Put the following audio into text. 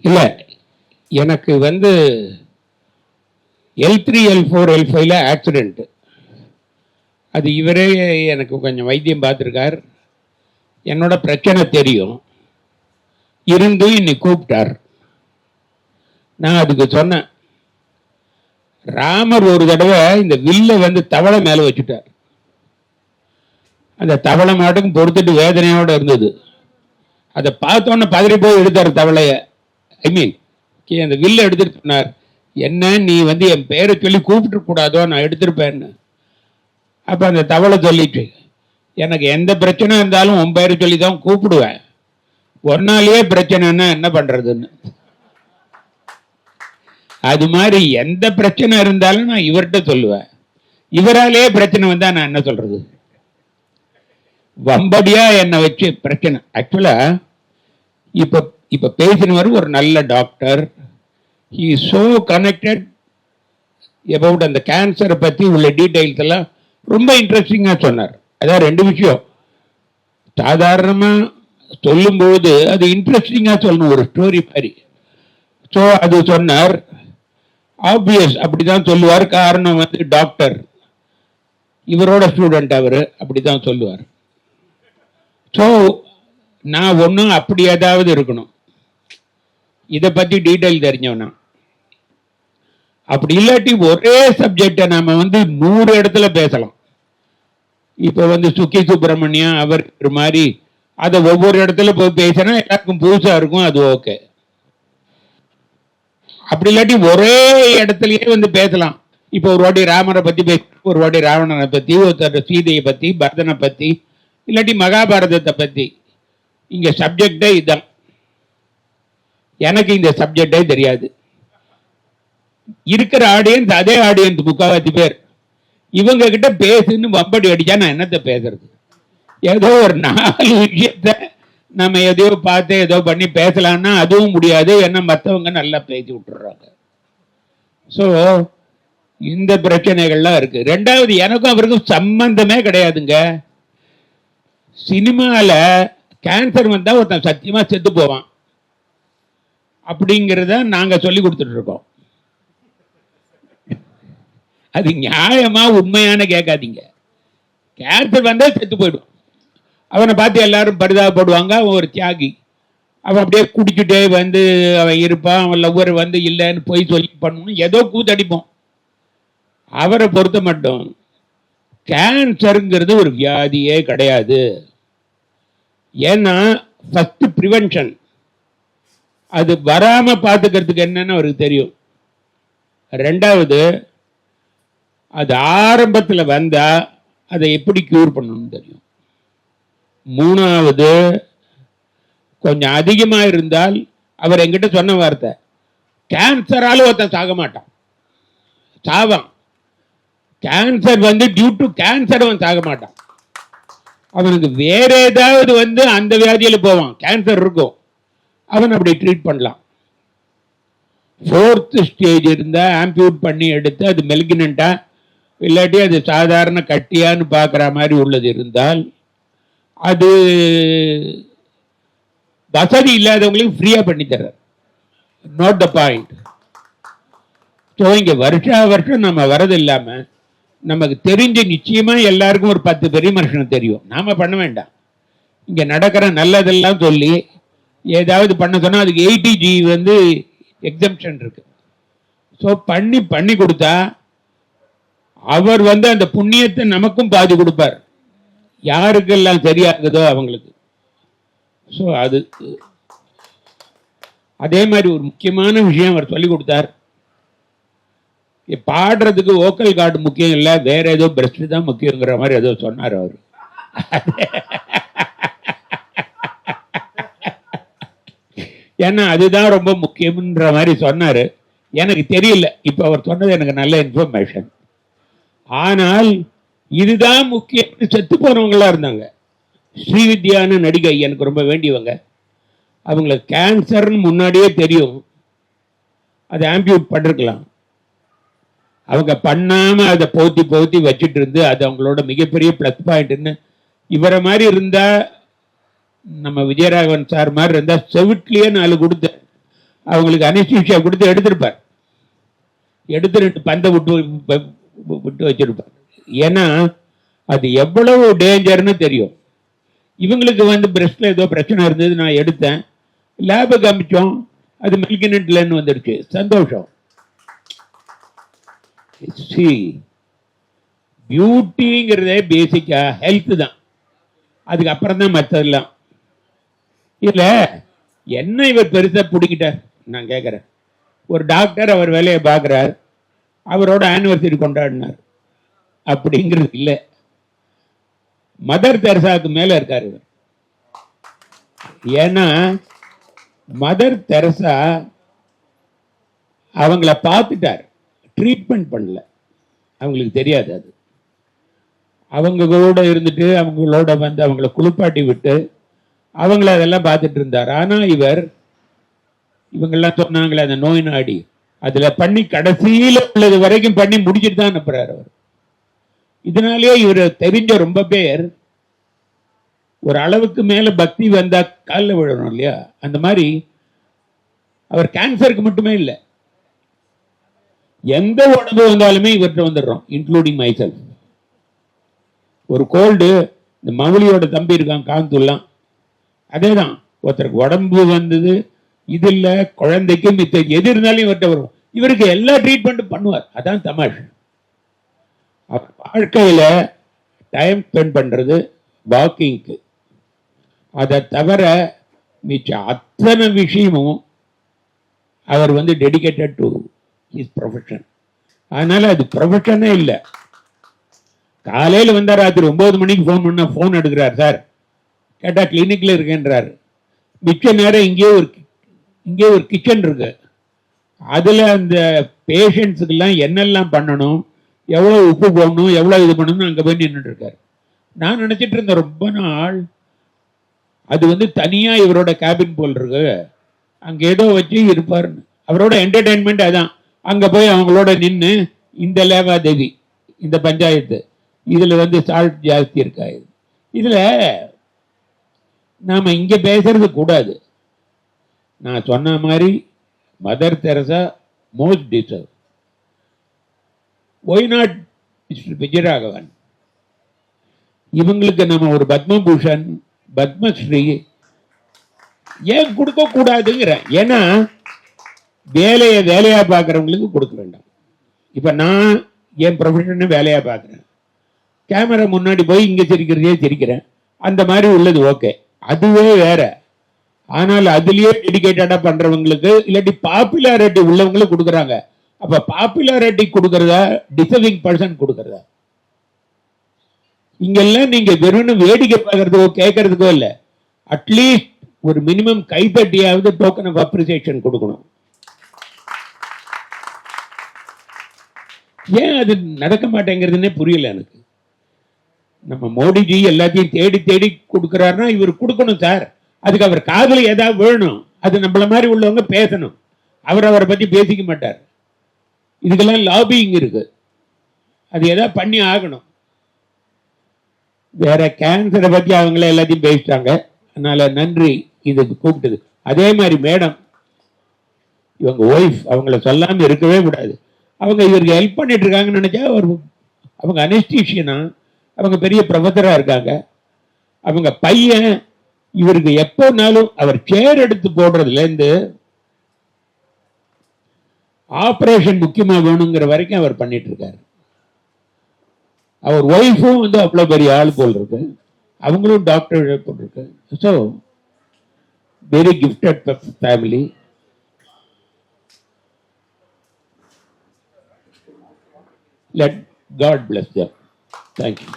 இல்லை எனக்கு வந்து L three L four L ஃபைவ்ல ஆக்சிடெண்ட்டு அது இவரே எனக்கு கொஞ்சம் வைத்தியம் பார்த்துருக்கார். என்னோட பிரச்சனை தெரியும். இருந்து இன்னைக்கு கூப்பிட்டார். நான் அதுக்கு சொன்னேன். ராமர் ஒரு தடவை இந்த வில்லை வந்து தவளை மேலே வச்சுட்டார். அந்த தவளை மாட்டுக்கும் பொறுத்துட்டு வேதனையோடு இருந்தது. அதை பார்த்தோன்னே பதறி போய் எடுத்தார் தவளையை. ஐ மீன் அந்த வில்லை எடுத்துட்டு சொன்னார் என்ன நீ வந்து என் பேரை சொல்லி கூப்பிட்டு கூடாதோ நான் எடுத்திருப்பேன்னு. அப்போ அந்த தவளை சொல்லிட்டு எனக்கு எந்த பிரச்சனை இருந்தாலும் உன் பேரை சொல்லி தான் கூப்பிடுவேன். ஒரு நாளையே பிரச்சனைன்னா என்ன பண்ணுறதுன்னு அது மாதிரி எந்த பிரச்சனை இருந்தாலும் நான் இவர்கிட்ட சொல்லுவேன். இவராலேயே பிரச்சனை வந்தால் நான் என்ன சொல்கிறது வம்படியா என்னை வச்சு பிரச்சனை. ஆக்சுவலா இப்போ இப்ப பேசினவர் ஒரு நல்ல doctor he so connected about அந்த கேன்சரை பத்தி உள்ள டீடைல்ஸ் எல்லாம் ரொம்ப இன்ட்ரெஸ்டிங்கா சொன்னார். அதான் ரெண்டு விஷயம். சாதாரணமா சொல்லும்போது அது இன்ட்ரெஸ்டிங்கா சொல்லணும் ஒரு ஸ்டோரி மாதிரி. ஸோ அது சொன்னார். ஆப்வியஸ் அப்படிதான் சொல்லுவார். காரணம் வந்து டாக்டர் இவரோட ஸ்டூடெண்ட் அவர் அப்படிதான் சொல்லுவார். ஸோ நான் ஒன்றும் அப்படி ஏதாவது இருக்கணும். இதை பற்றி டீட்டெயில் தெரிஞ்சவனா? அப்படி இல்லாட்டி ஒரே சப்ஜெக்டை நாம வந்து நூறு இடத்துல பேசலாம். இப்போ வந்து சுக்கி சுப்பிரமணியம் அவர் ஒரு மாதிரி அதை ஒவ்வொரு இடத்துல போய் பேசினா எல்லாருக்கும் புதுசாக இருக்கும் அது ஓகே. அப்படி இல்லாட்டி ஒரே இடத்துலயே வந்து பேசலாம். இப்போ ஒரு வாட்டி ராமரை பற்றி பேச ஒரு வாட்டி ராவணனை பற்றி ஒருத்தர் சீதையை பற்றி பரதனை பற்றி இல்லாட்டி மகாபாரதத்தை பற்றி இங்கே சப்ஜெக்டே இதுதான் எனக்கு இந்த சப்ஜெக்டே தெரியாது. இருக்கிற ஆடியன்ஸ் அதே ஆடியன்ஸ் முக்காவாசி பேர். இவங்க கிட்ட பேசுன்னு வம்படி அடிச்சா நான் என்னத்தை பேசுறது? ஏதோ ஒரு நாலு விஷயத்த நம்ம எதையோ பார்த்து ஏதோ பண்ணி பேசலாம்னா அதுவும் முடியாது. ஏன்னா மற்றவங்க நல்லா பேசி விட்டுறாங்க. ஸோ இந்த பிரச்சனைகள்லாம் இருக்கு. ரெண்டாவது எனக்கும் அவருக்கும் சம்பந்தமே கிடையாதுங்க. சினிமாவில் கேன்சர் வந்தால் ஒருத்தன் சத்தியமாக செத்து போவான். அப்படிங்கிறத நாங்கள் சொல்லி கொடுத்துட்டு இருக்கோம் அது நியாயமாக உண்மையான கேட்காதீங்க. கேன்சர் வந்தால் செத்து போயிடும். அவனை பார்த்து எல்லாரும் பரிதாபப்படுவாங்க அவன் ஒரு தியாகி. அவன் அப்படியே குடிச்சுட்டே வந்து அவன் இருப்பான் அவன் லவ்வர் வந்து இல்லைன்னு போய் சொல்லி பண்ணணும் ஏதோ கூத்தடிப்போம். அவரை பொறுத்த மட்டும் கேன்சருங்கிறது ஒரு வியாதியே கிடையாது. ஏன்னா ஃபஸ்ட்டு ப்ரிவென்ஷன் அது வராம பார்த்துக்கிறதுக்கு என்னன்னு அவருக்கு தெரியும். ரெண்டாவது அது ஆரம்பத்தில் வந்தா அதை எப்படி க்யூர் பண்ணணும்னு தெரியும். மூணாவது கொஞ்சம் அதிகமாக இருந்தால் அவர் என்கிட்ட சொன்ன வார்த்தை கேன்சராலும் ஒருத்தன் சாக மாட்டான். சாவான். கேன்சர் வந்து டியூ டு கேன்சர் அவன் சாக மாட்டான். அவனுக்கு வேற ஏதாவது வந்து அந்த வியாதியில் போவான். கேன்சர் இருக்கும். அவன் அப்படி ட்ரீட் பண்ணலாம். ஃபோர்த்து ஸ்டேஜ் இருந்தால் ஆம்பியூட் பண்ணி எடுத்து அது மெல்கினண்டா இல்லாட்டி அது சாதாரண கட்டியான்னு பார்க்குற மாதிரி உள்ளது இருந்தால் அது வசதி இல்லாதவங்களுக்கு ஃப்ரீயாக பண்ணி தர்றார். நோட் த பாயிண்ட் ஸோ இங்கே வருஷா வருஷம் நம்ம வரது இல்லாமல் நமக்கு தெரிஞ்ச நிச்சயமாக எல்லாருக்கும் ஒரு பத்து பெரிய மனுஷனுக்கு தெரியும். நாம் பண்ண வேண்டாம். இங்கே நடக்கிற நல்லதெல்லாம் சொல்லி ஏதாவது பண்ண சொன்னால் அதுக்கு எயிட்டி ஜி வந்து எக்ஸம்ஷன் இருக்கு. ஸோ பண்ணி பண்ணி கொடுத்தா அவர் வந்து அந்த புண்ணியத்தை நமக்கும் பாதி கொடுப்பார். யாருக்கெல்லாம் சரியாகுதோ அவங்களுக்கு. ஸோ அது அதே மாதிரி ஒரு முக்கியமான விஷயம் அவர் சொல்லி கொடுத்தார். பாடுறதுக்கு ஓக்கல் கார்டு முக்கியம் இல்லை வேற ஏதோ பிரஸ்ட் தான் முக்கியங்கிற மாதிரி ஏதோ சொன்னார் அவர். ஏன்னா அதுதான் ரொம்ப முக்கியம்ன்ற மாதிரி சொன்னார். எனக்கு தெரியல. இப்போ அவர் சொன்னது எனக்கு நல்ல இன்ஃபர்மேஷன் ஆனால் இதுதான் முக்கியம். செத்து போனவங்களா இருந்தாங்க. ஸ்ரீவித்யான நடிகை எனக்கு ரொம்ப வேண்டியவங்க. அவங்களுக்கு கேன்சர்னு முன்னாடியே தெரியும். அதை ஆம்பியூட் பண்ணிருக்கலாம். அவங்க பண்ணாமல் அதை போத்தி போத்தி வச்சுட்டு இருந்து அது அவங்களோட மிகப்பெரிய ப்ளஸ் பாயிண்ட்னு இவரை மாதிரி இருந்தால் நம்ம விஜயராகவன் சார் மாதிரி இருந்தால் செவிட்லேயே நாலு கொடுத்து அவங்களுக்கு அனிஸ்டீஷியா கொடுத்து எடுத்திருப்பார். எடுத்து ரெண்டு பந்தை விட்டு விட்டு வச்சிருப்பார். ஏன்னா அது எவ்வளவு டேஞ்சர்னு தெரியும். இவங்களுக்கு வந்து பிரஸ்டில் ஏதோ பிரச்சனை இருந்தது நான் எடுத்தேன். லேபை காமிச்சோம். அது மில்கினட்லன்னு வந்துடுச்சு சந்தோஷம். சி பியூட்டிங்கிறதே பேசிக்காக ஹெல்த்து தான். அதுக்கப்புறம் தான் மற்றதெல்லாம் இல்ல என்ன இவர் பெருசா பிடிக்கிட்டார் நான் கேட்குறேன் ஒரு டாக்டர் அவர் வேலையை பார்க்குறார். அவரோட ஆனிவர்சரி கொண்டாடினார். அப்படிங்கிறது இல்லை. மதர் தெரசாவுக்கு மேல இருக்கார் இவர். ஏன்னா மதர் தெரசா அவங்கள பார்த்துட்டார். ட்ரீட்மெண்ட் பண்ணல. அவங்களுக்கு தெரியாது அது. அவங்க கூட இருந்துட்டு அவங்களோட வந்து அவங்கள குளிப்பாட்டி விட்டு அவங்கள அதெல்லாம் பார்த்துட்டு இருந்தார். ஆனா இவர் இவங்கெல்லாம் சொன்னாங்களே அந்த நோய் நாடி. அதுல பண்ணி கடைசியில உள்ளது வரைக்கும் பண்ணி முடிச்சுட்டு தான் அனுப்புகிறார் அவர். இதனாலேயே இவர் தெரிஞ்ச ரொம்ப பேர் ஒரு அளவுக்கு மேல பக்தி வந்தா காலில் விழணும் இல்லையா? அந்த மாதிரி அவர் கேன்சருக்கு மட்டுமே இல்லை. எந்த உடம்பு வந்தாலுமே இவர்கிட்ட வந்துடுறோம் இன்க்ளூடிங் மைசெல்ஃப் ஒரு கோல்டு இந்த மவுளியோட தம்பி இருக்கான் காந்துல்லாம் அதேதான். ஒருத்தருக்கு உடம்பு வந்தது இது இல்லை குழந்தைக்கு மித்த எது இருந்தாலும் இவர்கிட்ட வரும் இவருக்கு எல்லா ட்ரீட்மெண்ட்டும் பண்ணுவார். அதான் தமிழ் வாழ்க்கையில் வாழ்க்கையில டைம் ஸ்பெண்ட் பண்றது வாக்கிங்க்கு அதை தவிர மிச்ச அத்தனை விஷயமும் அவர் வந்து டெடிகேட்டட் டு ஹிஸ் ப்ரொஃபஷன் அதனால அது ப்ரொஃபஷனே இல்லை. காலையில் வந்தார் ராத்திரி ஒம்பது மணிக்கு ஃபோன் பண்ணால் ஃபோன் எடுக்கிறார் சார். கேட்டால் கிளினிக்ல இருக்கேன்றார். மிச்ச நேரம் இங்கே ஒரு இங்கே ஒரு கிச்சன் இருக்கு. அதில் அந்த பேஷண்ட்ஸுக்கெல்லாம் என்னெல்லாம் பண்ணணும் எவ்வளோ உப்பு போடணும் எவ்வளோ இது பண்ணணும் அங்கே போய் நின்றுட்டுருக்கார் நான் நினச்சிட்டு இருந்தேன் ரொம்ப நாள். அது வந்து தனியாக இவரோட கேபின் போல் இருக்கு. அங்கே ஏதோ வச்சு இருப்பாருன்னு அவரோட என்டர்டைன்மெண்ட் அதான். அங்கே போய் அவங்களோட நின்று இந்த லேவாதேவி இந்த பஞ்சாயத்து இதில் வந்து சால்ட் ஜாஸ்தி இருக்கா இதில் நாம் இங்கே பேசுறது கூடாது. நான் சொன்ன மாதிரி Mother Teresa most deserve why not mister Vijayaraghavan இவங்களுக்கு நம்ம ஒரு பத்மபூஷன் பத்மஸ்ரீ ஏன் கொடுக்க கூடாதுங்கிற ஏன்னா வேலையை வேலையாக பார்க்குறவங்களுக்கு கொடுக்க வேண்டாம். இப்போ நான் என் ப்ரொஃபஷனை வேலையாக பார்க்குறேன். கேமரா முன்னாடி போய் இங்கே சிரிக்கிறதே சிரிக்கிறேன். அந்த மாதிரி உள்ளது ஓகே அதுவே வேற. ஆனால் அதுலயே டெடிக்கேட்டடா பண்றவங்களுக்கு இல்லாட்டி பாப்புலாரிட்டி உள்ளவங்களுக்கு கொடுக்குறாங்க. அப்ப பாப்புலாரிட்டி கொடுக்கறதா டிசர்விங் பர்சன் கொடுக்கறதா? இங்கெல்லாம் நீங்க வெறும் வேடிக்கை பார்க்கறதுக்கோ கேட்கறதுக்கோ இல்ல. அட்லீஸ்ட் ஒரு மினிமம் கைத்தட்டியாவது டோக்கன் ஆஃப் அப்ரிசியேஷன் கொடுக்கணும். ஏன் அது நடக்க மாட்டேங்கிறதுனே புரியல எனக்கு. நம்ம மோடிஜி எல்லாத்தையும் தேடி தேடி கொடுக்கறாருன்னா இவர் கொடுக்கணும் சார். அதுக்கு அவர் காதல் ஏதாவது வேணும். அது நம்மள மாதிரி உள்ளவங்க பேசணும். அவர் அவரை பத்தி பேசிக்க மாட்டார். இதுக்கெல்லாம் லாபிங் இருக்கு. அது ஏதாவது பண்ணி ஆகணும். வேற கேன்சரை பத்தி அவங்கள எல்லாத்தையும் பேசிட்டாங்க. அதனால நன்றி. இது கூப்பிட்டது. அதே மாதிரி மேடம் இவங்க ஒய்ஃப் அவங்கள சொல்லாம இருக்கவே கூடாது. அவங்க இவருக்கு ஹெல்ப் பண்ணிட்டு இருக்காங்கன்னு நினைச்சா ஒரு அவங்க அனஸ்டீஷியனா அவங்க பெரிய பிரபதராக இருக்காங்க. அவங்க பையன் இவருக்கு எப்போனாலும் அவர் சேர் எடுத்து போடுறதுல இருந்து முக்கியமாக முக்கியமா வேணுங்கிற வரைக்கும் அவர் பண்ணிட்டு இருக்காரு அவர் ஒய்ஃபும் வந்து அவ்வளோ பெரிய ஆள் போல் இருக்கு. அவங்களும் டாக்டர் போல் இருக்கு. So very gifted family let God bless thank you